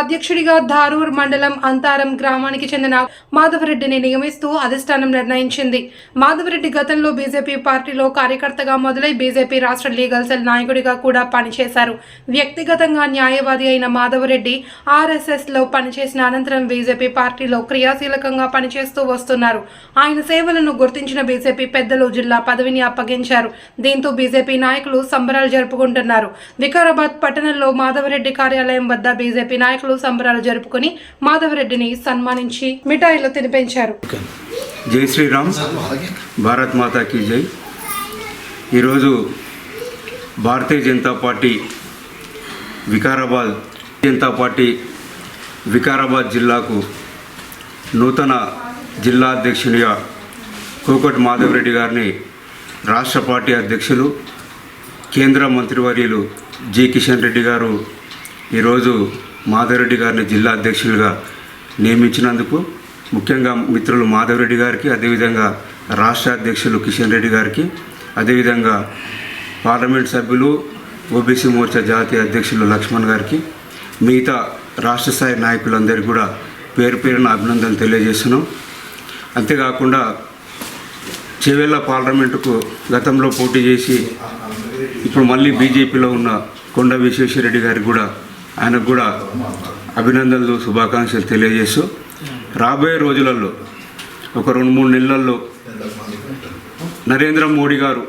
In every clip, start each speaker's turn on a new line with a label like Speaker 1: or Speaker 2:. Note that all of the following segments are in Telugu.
Speaker 1: అధ్యక్షుడిగా ధారూర్ మండలం అంతారం గ్రామానికి చెందిన మాధవరెడ్డిని నియమిస్తూ అధిష్టానం నిర్ణయించింది. మాధవరెడ్డి గతంలో బీజేపీ పార్టీలో కార్యకర్తగా మొదలై బీజేపీ రాష్ట్ర లీగల్ సెల్ నాయకుడిగా కూడా పనిచేశారు. వ్యక్తిగతంగా న్యాయవాది అయిన మాధవరెడ్డి ఆర్ఎస్ఎస్లో పనిచేసిన అనంతరం బీజేపీ పార్టీలో క్రియాశీలకంగా పనిచేస్తూ వస్తున్నారు. ఆయన సేవలను గుర్తించిన బీజేపీ పెద్దలు జిల్లా పదవిని అప్పగించారు. దీంతో బీజేపీ నాయకులు సంబరాలు జరుపుకుంటున్నారు. వికారాబాద్ పట్టణంలో మాధవరెడ్డి కార్యాలయం వద్ద బీజేపీ నాయకులు సంబరాలు జరుపుకుని మాధవరెడ్డిని సన్మానించి మిఠాయిలు తినిపించారు
Speaker 2: జై శ్రీరామ్. భారత్ మాతాకి జై. ఈరోజు భారతీయ జనతా పార్టీ వికారాబాద్ జనతా పార్టీ వికారాబాద్ జిల్లాకు నూతన జిల్లా అధ్యక్షునిగా కోకట్ మాధవరెడ్డి గారిని రాష్ట్ర పార్టీ అధ్యక్షులు కేంద్ర మంత్రివర్యులు జి కిషన్ రెడ్డి గారు ఈరోజు మాధవరెడ్డి గారిని జిల్లా అధ్యక్షులుగా నియమించినందుకు ముఖ్యంగా మిత్రులు మాధవరెడ్డి గారికి అదేవిధంగా రాష్ట్ర అధ్యక్షులు కిషన్ రెడ్డి గారికి అదేవిధంగా పార్లమెంట్ సభ్యులు ఓబీసీ మోర్చా జాతీయ అధ్యక్షులు లక్ష్మణ్ గారికి మిగతా రాష్ట్ర స్థాయి నాయకులందరికీ కూడా పేరు పేరున అభినందనలు తెలియజేస్తున్నాం. అంతేకాకుండా చెవెళ్ళ పార్లమెంటుకు గతంలో పోటీ చేసి ఇప్పుడు మళ్ళీ బీజేపీలో ఉన్న కొండ విశ్వేశ్వరరెడ్డి గారికి కూడా ఆయనకు కూడా అభినందనలు శుభాకాంక్షలు తెలియజేస్తూ రాబోయే రోజులలో ఒక రెండు మూడు నెలల్లో నరేంద్ర మోడీ గారు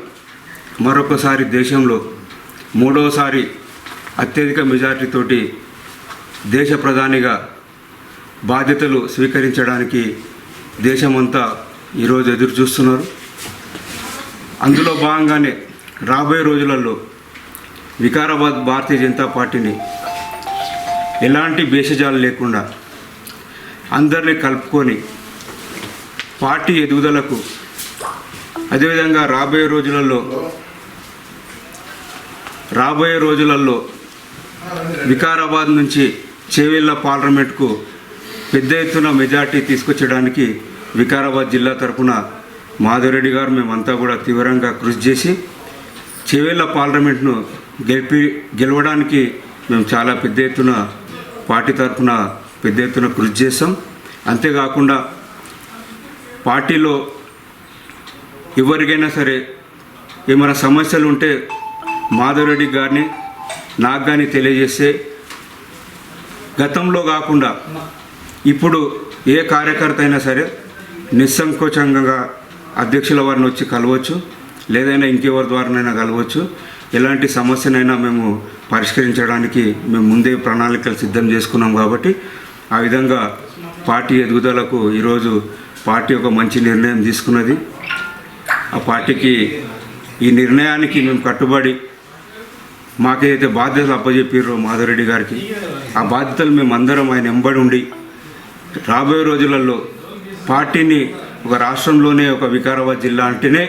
Speaker 2: మరొకసారి దేశంలో మూడవసారి అత్యధిక మెజార్టీతోటి దేశ ప్రధానిగా బాధ్యతలు స్వీకరించడానికి దేశమంతా ఈరోజు ఎదురు చూస్తున్నారు. అందులో భాగంగానే రాబోయే రోజులలో వికారాబాద్ భారతీయ జనతా పార్టీని ఎలాంటి భేషజాలు లేకుండా అందరినీ కలుపుకొని పార్టీ ఎదుగుదలకు అదేవిధంగా రాబోయే రోజులలో రాబోయే రోజులలో వికారాబాద్ నుంచి చేవెళ్ళ పార్లమెంట్కు పెద్ద ఎత్తున మెజార్టీ తీసుకొచ్చడానికి వికారాబాద్ జిల్లా తరపున మాధవరెడ్డి గారు మేమంతా కూడా తీవ్రంగా కృషి చేసి చేవేళ్ళ పార్లమెంట్ను గెలిపి గెలవడానికి మేము చాలా పెద్ద ఎత్తున పార్టీ తరఫున పెద్ద ఎత్తున కృషి చేస్తాం అంతేకాకుండా పార్టీలో ఎవరికైనా సరే ఏమైనా సమస్యలు ఉంటే మాధవరెడ్డి గారిని నాకు కానీ తెలియజేస్తే గతంలో కాకుండా ఇప్పుడు ఏ కార్యకర్త అయినా సరే నిస్సంకోచంగా అధ్యక్షుల వారిని వచ్చి కలవచ్చు లేదైనా ఇంకెవరి ద్వారానైనా కలవచ్చు. ఎలాంటి సమస్యనైనా మేము పరిష్కరించడానికి మేము ముందే ప్రణాళికలు సిద్ధం చేసుకున్నాం కాబట్టి ఆ విధంగా పార్టీ ఎదుగుదలకు ఈరోజు పార్టీ ఒక మంచి నిర్ణయం తీసుకున్నది. ఆ పార్టీకి ఈ నిర్ణయానికి మేము కట్టుబడి మాకైతే బాధ్యతలు అప్పచెప్పారో మాధవరెడ్డి గారికి ఆ బాధ్యతలు మేము అందరం ఆయన ఎంబడి ఉండి రాబోయే రోజులలో పార్టీని ఒక రాష్ట్రంలోనే ఒక వికారాబాద్ జిల్లా అంటేనే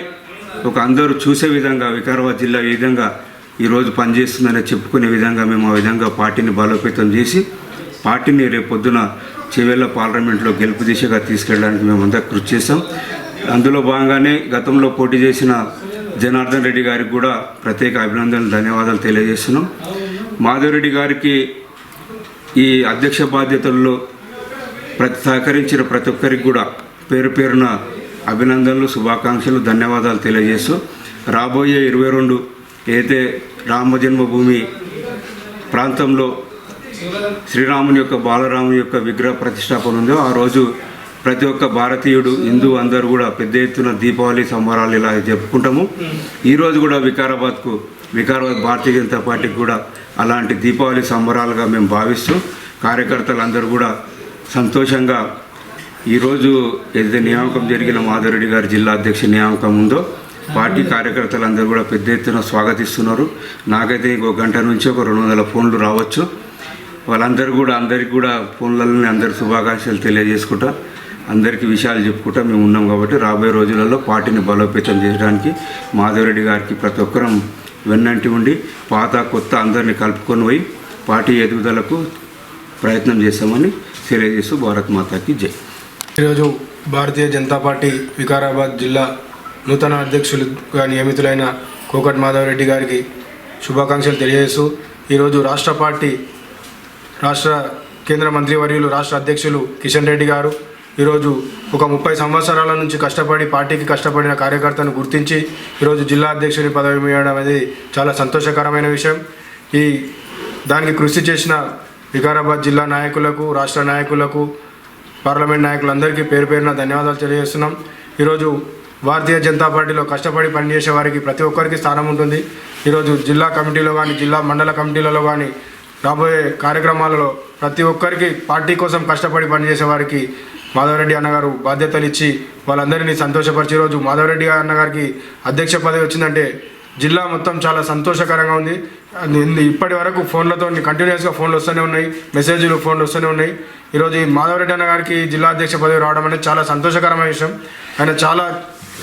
Speaker 2: ఒక అందరూ చూసే విధంగా వికారాబాద్ జిల్లా ఈ విధంగా ఈరోజు పనిచేస్తుందని చెప్పుకునే విధంగా మేము ఆ విధంగా పార్టీని బలోపేతం చేసి పార్టీని రేపు పొద్దున చివేళ్ళ పార్లమెంట్లో గెలుపు దిశగా తీసుకెళ్ళడానికి మేమంతా కృషి చేశాం. అందులో భాగంగానే గతంలో పోటీ చేసిన జనార్దన్ రెడ్డి గారికి కూడా ప్రత్యేక అభినందనలు ధన్యవాదాలు తెలియజేస్తున్నాం. మాధవరెడ్డి గారికి ఈ అధ్యక్ష బాధ్యతల్లో ప్రతి సహకరించిన ప్రతి ఒక్కరికి కూడా పేరు పేరున అభినందనలు శుభాకాంక్షలు ధన్యవాదాలు తెలియజేస్తూ రాబోయే ఇరవై రెండు ఏదైతే రామ జన్మభూమి ప్రాంతంలో శ్రీరాముని యొక్క బాలరాముని యొక్క విగ్రహ ప్రతిష్టాపన ఉందో ఆ రోజు ప్రతి ఒక్క భారతీయుడు హిందూ అందరూ కూడా పెద్ద ఎత్తున దీపావళి సంబరాలు ఇలా జరుపుకుంటాము. ఈరోజు కూడా వికారాబాద్కు వికారాబాద్ భారతీయ జనతా పార్టీకి కూడా అలాంటి దీపావళి సంబరాలుగా మేము భావిస్తూ కార్యకర్తలందరూ కూడా సంతోషంగా ఈరోజు ఏదైతే నియామకం జరిగిన మాధవరెడ్డి గారి జిల్లా అధ్యక్ష నియామకం ఉందో పార్టీ కార్యకర్తలు అందరూ కూడా పెద్ద ఎత్తున స్వాగతిస్తున్నారు. నాకైతే ఇంకో గంట నుంచి ఒక రెండు వందల ఫోన్లు రావచ్చు. వాళ్ళందరూ కూడా అందరికీ కూడా ఫోన్లని అందరి శుభాకాంక్షలు తెలియజేసుకుంటా అందరికీ విషయాలు చెప్పుకుంటా మేము ఉన్నాం కాబట్టి రాబోయే రోజులలో పార్టీని బలోపేతం చేయడానికి మాధవరెడ్డి గారికి ప్రతి ఒక్కరం వెన్నంటి ఉండి పాత కొత్త అందరిని కలుపుకొని పోయి పార్టీ ఎదుగుదలకు ప్రయత్నం చేస్తామని తెలియజేస్తూ భారత్ మాతాకి జై.
Speaker 3: ఈరోజు భారతీయ జనతా పార్టీ వికారాబాద్ జిల్లా నూతన అధ్యక్షులుగా నియమితులైన కోకట్ మాధవరెడ్డి గారికి శుభాకాంక్షలు తెలియజేస్తూ ఈరోజు రాష్ట్ర పార్టీ రాష్ట్ర కేంద్ర మంత్రివర్యులు రాష్ట్ర అధ్యక్షులు కిషన్ రెడ్డి గారు ఈరోజు ఒక ముప్పై సంవత్సరాల నుంచి కష్టపడి పార్టీకి కష్టపడిన కార్యకర్తను గుర్తించి ఈరోజు జిల్లా అధ్యక్షుని పదవి వేయడం అనేది చాలా సంతోషకరమైన విషయం. ఈ దానికి కృషి చేసిన వికారాబాద్ జిల్లా నాయకులకు రాష్ట్ర నాయకులకు పార్లమెంట్ నాయకులందరికీ పేరు పేరున ధన్యవాదాలు తెలియజేస్తున్నాం. ఈరోజు భారతీయ జనతా పార్టీలో కష్టపడి పనిచేసే వారికి ప్రతి ఒక్కరికి స్థానం ఉంటుంది. ఈరోజు జిల్లా కమిటీలో కానీ జిల్లా మండల కమిటీలలో కానీ రాబోయే కార్యక్రమాలలో ప్రతి ఒక్కరికి పార్టీ కోసం కష్టపడి పనిచేసే వారికి మాధవరెడ్డి అన్నగారు బాధ్యతలు ఇచ్చి వాళ్ళందరినీ సంతోషపరిచి రోజు మాధవరెడ్డి అన్నగారికి అధ్యక్ష పదవి వచ్చిందంటే జిల్లా మొత్తం చాలా సంతోషకరంగా ఉంది. ఇప్పటి వరకు ఫోన్లతో కంటిన్యూస్గా ఫోన్లు వస్తూనే ఉన్నాయి. మెసేజ్లు ఫోన్లు వస్తూనే ఉన్నాయి. ఈరోజు ఈ మాధవరెడ్డి అన్న గారికి జిల్లా అధ్యక్ష పదవి రావడం అనేది చాలా సంతోషకరమైన విషయం. ఆయన చాలా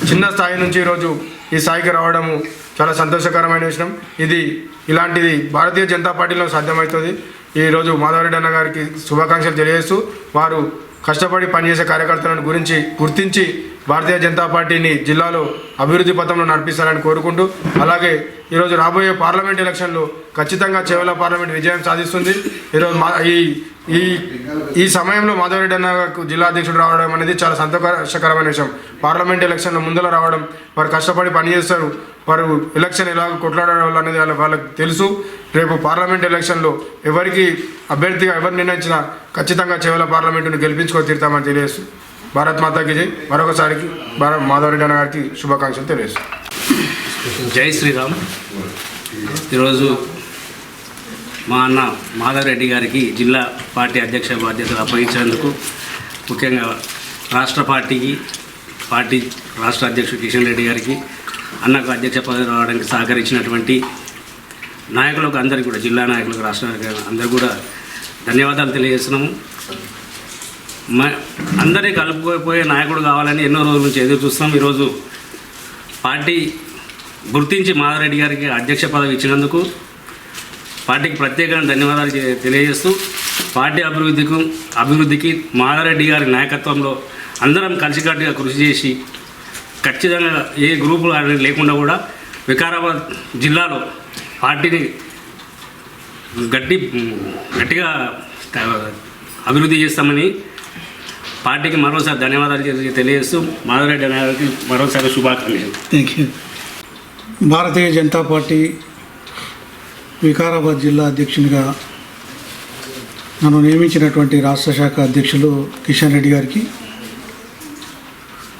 Speaker 3: చిన్న స్థాయి నుంచి ఈరోజు ఈ స్థాయికి రావడము చాలా సంతోషకరమైన విషయం. ఇది ఇలాంటిది భారతీయ జనతా పార్టీలో సాధ్యమవుతుంది. ఈరోజు మాధవరెడ్డి అన్న గారికి శుభాకాంక్షలు తెలియజేస్తూ వారు కష్టపడి పనిచేసే కార్యకర్తలను గురించి గుర్తించి భారతీయ జనతా పార్టీని జిల్లాలో అభివృద్ధి పథంలో నడిపిస్తారని కోరుకుంటూ అలాగే ఈరోజు రాబోయే పార్లమెంట్ ఎలక్షన్లో ఖచ్చితంగా చేవల పార్లమెంట్ విజయం సాధిస్తుంది. ఈరోజు మా ఈ ఈ ఈ సమయంలో మాధవరెడ్డి అన్నకు జిల్లా అధ్యక్షుడు రావడం అనేది చాలా సంతోషకరమైన విషయం. పార్లమెంట్ ఎలక్షన్లో ముందర రావడం వారు కష్టపడి పనిచేస్తారు వారు ఎలక్షన్ ఎలా కొట్లాడడం అనేది వాళ్ళకి తెలుసు. రేపు పార్లమెంట్ ఎలక్షన్లో ఎవరికి అభ్యర్థిగా ఎవరు నిర్ణయించినా ఖచ్చితంగా చేవల పార్లమెంటును గెలిపించుకొని తీరుతామని తెలియజేస్తుంది భారత్ మాతాకి జై. మరొకసారికి భారత్ మాధవరెడ్డి గారికి శుభాకాంక్షలు తెలియజేస్తాం
Speaker 4: జై శ్రీరామ్. ఈరోజు మా అన్న మాధవరెడ్డి గారికి జిల్లా పార్టీ అధ్యక్ష బాధ్యతలు అప్పగించినందుకు ముఖ్యంగా రాష్ట్ర పార్టీకి పార్టీ రాష్ట్ర అధ్యక్షుడు కిషన్ రెడ్డి గారికి అన్నకు అధ్యక్ష పదవి రావడానికి సహకరించినటువంటి నాయకులకు అందరికీ కూడా జిల్లా నాయకులకు రాష్ట్ర అందరికీ కూడా ధన్యవాదాలు తెలియజేస్తున్నాము. అందరినీ కలుపుకోపోయే నాయకుడు కావాలని ఎన్నో రోజుల నుంచి ఎదురు చూస్తున్నాం. ఈరోజు పార్టీ గుర్తించి మాధవరెడ్డి గారికి అధ్యక్ష పదవి ఇచ్చినందుకు పార్టీకి ప్రత్యేకంగా ధన్యవాదాలు తెలియజేస్తూ పార్టీ అభివృద్ధికి అభివృద్ధికి మాధవరెడ్డి గారి నాయకత్వంలో అందరం కలిసికట్టుగా కృషి చేసి ఖచ్చితంగా ఏ గ్రూపులు అనేది లేకుండా కూడా వికారాబాద్ జిల్లాలో పార్టీని గట్టి గట్టిగా అభివృద్ధి చేస్తామని పార్టీకి మరోసారి ధన్యవాదాలు తెలియజేస్తూ మాధవరెడ్డి గారికి మరోసారి శుభాకాంక్షలు.
Speaker 5: Thank you Bharatiya Janata party Vikarabad జిల్లా అధ్యక్షునిగా నన్ను నియమించినటువంటి రాష్ట్ర శాఖ అధ్యక్షులు కిషన్ రెడ్డి గారికి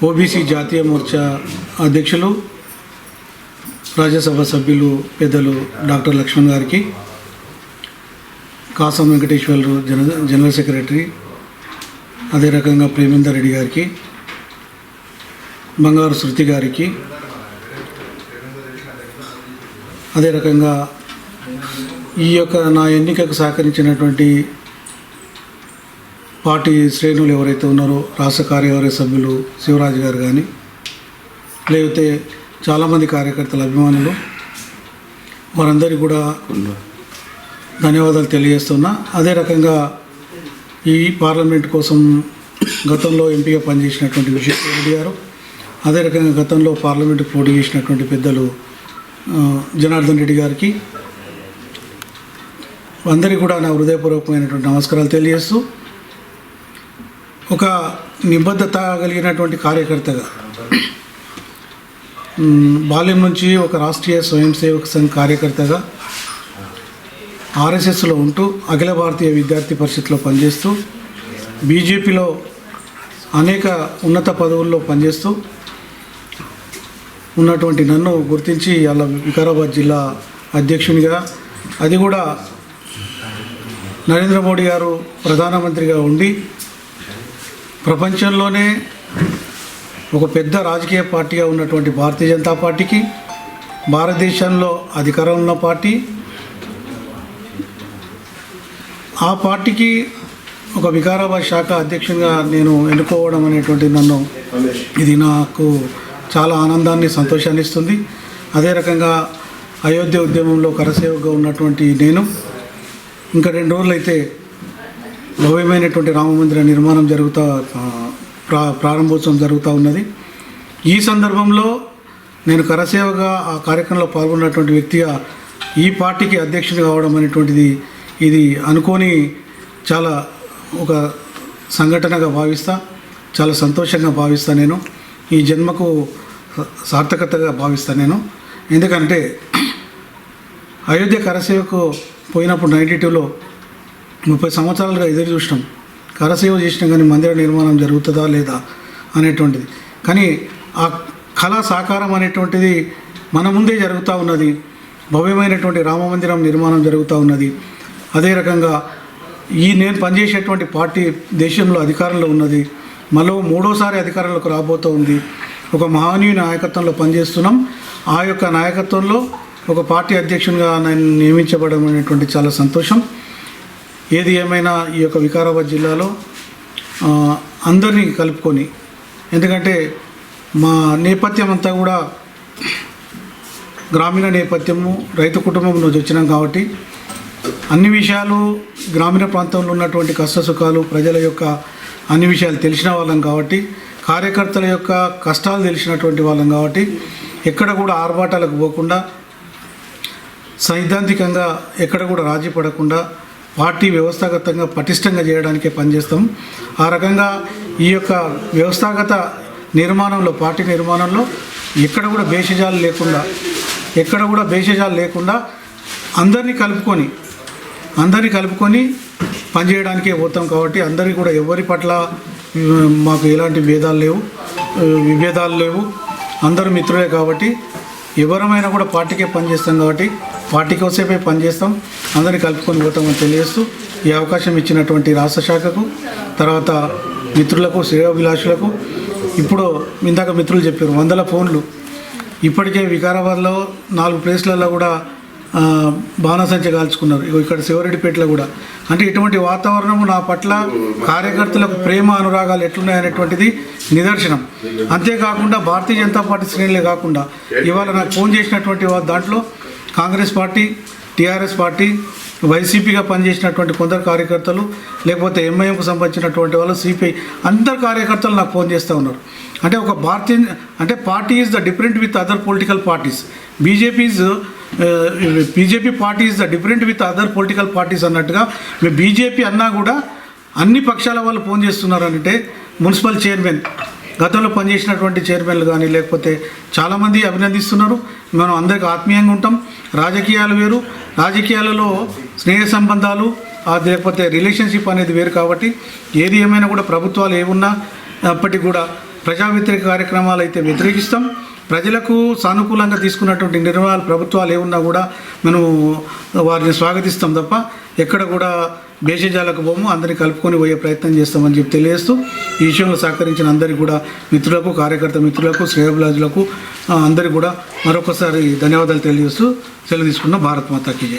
Speaker 5: ఓబీసీ జాతీయ మోర్చా అధ్యక్షులు రాజ్యసభ సభ్యులు పెద్దలు డాక్టర్ లక్ష్మణ్ గారికి కాసం వెంకటేశ్వరరావు జన జనరల్ సెక్రటరీ అదే రకంగా ప్రేమేందర్ రెడ్డి గారికి బంగారు శృతి గారికి అదే రకంగా ఈ యొక్క నా ఎన్నికకు సహకరించినటువంటి పార్టీ శ్రేణులు ఎవరైతే ఉన్నారో రాష్ట్ర కార్యవర్గ సభ్యులు శివరాజు గారు కానీ లేకపోతే చాలామంది కార్యకర్తల అభిమానులు వారందరికీ కూడా ధన్యవాదాలు తెలియజేస్తున్నా. అదే రకంగా ఈ పార్లమెంట్ కోసం గతంలో ఎంపీగా పనిచేసినటువంటి విజయ్ రెడ్డి గారు అదే రకంగా గతంలో పార్లమెంట్ పోటీ చేసినటువంటి పెద్దలు జనార్దన్ రెడ్డి గారికి అందరికీ కూడా నా హృదయపూర్వకమైనటువంటి నమస్కారాలు తెలియజేస్తూ ఒక నిబద్ధత కలిగినటువంటి కార్యకర్తగా బాల్యం నుంచి ఒక రాష్ట్రీయ స్వయం సేవక సంఘ్ కార్యకర్తగా ఆర్ఎస్ఎస్లో ఉంటూ అఖిల భారతీయ విద్యార్థి పరిషత్లో పనిచేస్తూ బీజేపీలో అనేక ఉన్నత పదవుల్లో పనిచేస్తూ ఉన్నటువంటి నన్ను గుర్తించి అలా వికారాబాద్ జిల్లా అధ్యక్షునిగా అది కూడా నరేంద్ర మోడీ గారు ప్రధానమంత్రిగా ఉండి ప్రపంచంలోనే ఒక పెద్ద రాజకీయ పార్టీగా ఉన్నటువంటి భారతీయ జనతా పార్టీకి భారతదేశంలో అధికారంలో ఉన్న పార్టీ ఆ పార్టీకి ఒక వికారాబాద్ శాఖ అధ్యక్షునిగా నేను ఎన్నుకోవడం అనేటువంటి నన్ను ఇది నాకు చాలా ఆనందాన్ని సంతోషాన్ని ఇస్తుంది. అదే రకంగా అయోధ్య ఉద్యమంలో కరసేవగా ఉన్నటువంటి నేను ఇంకా రెండు రోజులైతే భవ్యమైనటువంటి రామమందిర నిర్మాణం జరుగుతా ప్రా ప్రారంభోత్సవం జరుగుతూ ఉన్నది. ఈ సందర్భంలో నేను కరసేవగా ఆ కార్యక్రమంలో పాల్గొన్నటువంటి వ్యక్తిగా ఈ పార్టీకి అధ్యక్షుడు కావడం అనేటువంటిది ఇది అనుకోని చాలా ఒక సంఘటనగా భావిస్తా చాలా సంతోషంగా భావిస్తా నేను. ఈ జన్మకు సార్థకతగా భావిస్తా నేను. ఎందుకంటే అయోధ్య కరసేవకు పోయినప్పుడు నైంటీ టూలో ముప్పై సంవత్సరాలుగా ఎదురు చూసినాం. కరసేవ చేసినా కానీ మందిర నిర్మాణం జరుగుతుందా లేదా అనేటువంటిది. కానీ ఆ కళా సాకారం అనేటువంటిది మన ముందే జరుగుతూ ఉన్నది. భవ్యమైనటువంటి రామ మందిరం నిర్మాణం జరుగుతూ ఉన్నది. అదే రకంగా ఈ నేను పనిచేసేటువంటి పార్టీ దేశంలో అధికారంలో ఉన్నది. మరో మూడోసారి అధికారంలోకి రాబోతూ ఉంది. ఒక మహనీయ నాయకత్వంలో పనిచేస్తున్నాం. ఆ యొక్క నాయకత్వంలో ఒక పార్టీ అధ్యక్షునిగా నేను నియమించబడడం అనేటువంటి చాలా సంతోషం. ఏది ఏమైనా ఈ యొక్క వికారాబాద్ జిల్లాలో అందరినీ కలుపుకొని ఎందుకంటే మా నేపథ్యం అంతా కూడా గ్రామీణ నేపథ్యము రైతు కుటుంబం నుంచి వచ్చినాం కాబట్టి అన్ని విషయాలు గ్రామీణ ప్రాంతంలో ఉన్నటువంటి కష్ట సుఖాలు ప్రజల యొక్క అన్ని విషయాలు తెలిసిన వాళ్ళం కాబట్టి కార్యకర్తల యొక్క కష్టాలు తెలిసినటువంటి వాళ్ళం కాబట్టి ఎక్కడ కూడా ఆర్భాటాలకు పోకుండా సైద్ధాంతికంగా ఎక్కడ కూడా రాజీ పడకుండా పార్టీ వ్యవస్థాగతంగా పటిష్టంగా చేయడానికే పనిచేస్తాం. ఆ రకంగా ఈ యొక్క వ్యవస్థాగత నిర్మాణంలో పార్టీ నిర్మాణంలో ఎక్కడ కూడా భేషజాలు లేకుండా ఎక్కడ కూడా భేషజాలు లేకుండా అందరినీ కలుపుకొని అందరినీ కలుపుకొని పనిచేయడానికే పోతాం కాబట్టి అందరికీ కూడా ఎవరి పట్ల మాకు ఎలాంటి భేదాలు లేవు విభేదాలు లేవు. అందరూ మిత్రులే కాబట్టి ఎవరమైనా కూడా పార్టీకే పనిచేస్తాం కాబట్టి పార్టీ కోసేపే పనిచేస్తాం అందరినీ కలుపుకొని పోతామని తెలియజేస్తూ ఈ అవకాశం ఇచ్చినటువంటి రాష్ట్ర శాఖకు తర్వాత మిత్రులకు శ్రేయోభిలాషులకు. ఇప్పుడు ఇందాక మిత్రులు చెప్పారు వందల ఫోన్లు. ఇప్పటికే వికారాబాద్లో నాలుగు ప్లేస్లలో కూడా బాణసంచ కాల్చుకున్నారు. ఇగో ఇక్కడ శివరెడ్డిపేటలో కూడా. అంటే ఇటువంటి వాతావరణం నా పట్ల కార్యకర్తలకు ప్రేమ అనురాగాలు ఎట్లున్నాయనేటువంటిది నిదర్శనం. అంతేకాకుండా భారతీయ జనతా పార్టీ శ్రేణులే కాకుండా ఇవాళ నాకు ఫోన్ చేసినటువంటి దాంట్లో కాంగ్రెస్ పార్టీ టీఆర్ఎస్ పార్టీ వైసీపీగా పనిచేసినటువంటి కొందరు కార్యకర్తలు లేకపోతే ఎంఐఎంకు సంబంధించినటువంటి వాళ్ళు సిపిఐ అందరు కార్యకర్తలు నాకు ఫోన్ చేస్తూ ఉన్నారు. అంటే ఒక భారతీయ అంటే party is the different with other political parties BJP is Uh, BJP party is the different with other political parties అన్నట్టుగా మేము బీజేపీ అన్నా కూడా అన్ని పక్షాల వాళ్ళు ఫోన్ చేస్తున్నారు అంటే మున్సిపల్ చైర్మన్ గతంలో పనిచేసినటువంటి చైర్మన్లు కానీ లేకపోతే చాలామంది అభినందిస్తున్నారు. మనం అందరికి ఆత్మీయంగా ఉంటాం. రాజకీయాలు వేరు. రాజకీయాలలో స్నేహ సంబంధాలు లేకపోతే రిలేషన్షిప్ అనేది వేరు కాబట్టి ఏది ఏమైనా కూడా ప్రభుత్వాలు ఏమున్నా అప్పటికి కూడా ప్రజా వ్యతిరేక కార్యక్రమాలు అయితే వ్యతిరేకిస్తాం. ప్రజలకు సానుకూలంగా తీసుకున్నటువంటి నిర్ణయాలు ప్రభుత్వాలు ఏమున్నా కూడా మనం వారిని స్వాగతిస్తాం తప్ప ఎక్కడ కూడా భేషజాలకు పోము అందరినీ కలుపుకొని పోయే ప్రయత్నం చేస్తామని చెప్పి తెలియజేస్తూ ఈ విషయంలో సహకరించిన అందరికీ కూడా మిత్రులకు కార్యకర్త మిత్రులకు శ్రేయబులాజులకు అందరికీ కూడా మరొకసారి ధన్యవాదాలు తెలియజేస్తూ సెలవు తీసుకున్న భారత్ మాతాకి